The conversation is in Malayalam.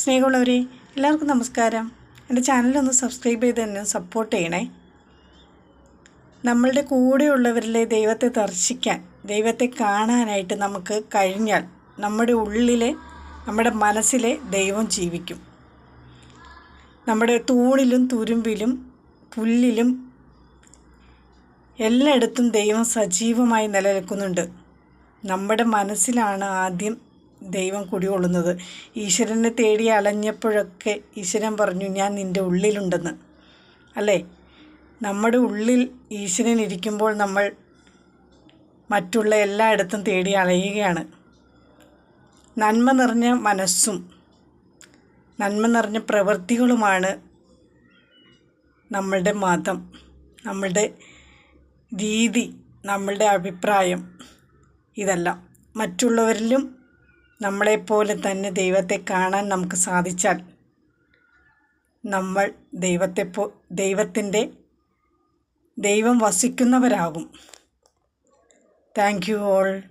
സ്നേഹമുള്ളവരെ എല്ലാവർക്കും നമസ്കാരം. എന്റെ ചാനലൊന്ന് സബ്സ്ക്രൈബ് ചെയ്ത് തന്നെ സപ്പോർട്ട് ചെയ്യണേ. നമ്മളുടെ കൂടെയുള്ളവരിലെ ദൈവത്തെ ദർശിക്കാൻ ദൈവത്തെ കാണാനായിട്ട് നമുക്ക് കഴിഞ്ഞാൽ നമ്മുടെ ഉള്ളിലെ നമ്മുടെ മനസ്സിലെ ദൈവം ജീവിക്കും. നമ്മുടെ തൂണിലും തുരുമ്പിലും പുല്ലിലും എല്ലായിടത്തും ദൈവം സജീവമായി നിലനിൽക്കുന്നുണ്ട്. നമ്മുടെ മനസ്സിലാണ് ആദ്യം ദൈവം കുടികൊള്ളുന്നത്. ഈശ്വരനെ തേടി അലഞ്ഞപ്പോഴൊക്കെ ഈശ്വരൻ പറഞ്ഞു ഞാൻ നിന്റെ ഉള്ളിലുണ്ടെന്ന്. അല്ലേ? നമ്മുടെ ഉള്ളിൽ ഈശ്വരൻ ഇരിക്കുമ്പോൾ നമ്മൾ മറ്റുള്ള എല്ലായിടത്തും തേടി അലയുകയാണ്. നന്മ നിറഞ്ഞ മനസ്സും നന്മ നിറഞ്ഞ പ്രവൃത്തികളുമാണ് നമ്മളുടെ മതം നമ്മളുടെ രീതി നമ്മളുടെ അഭിപ്രായം ഇതെല്ലാം. മറ്റുള്ളവരിലും നമ്മളെപ്പോലെ തന്നെ ദൈവത്തെ കാണാൻ നമുക്ക് സാധിച്ചാൽ നമ്മൾ ദൈവത്തെ പോ ദൈവത്തിന്റെ ദൈവം വസിക്കുന്നവരാകും. Thank you all.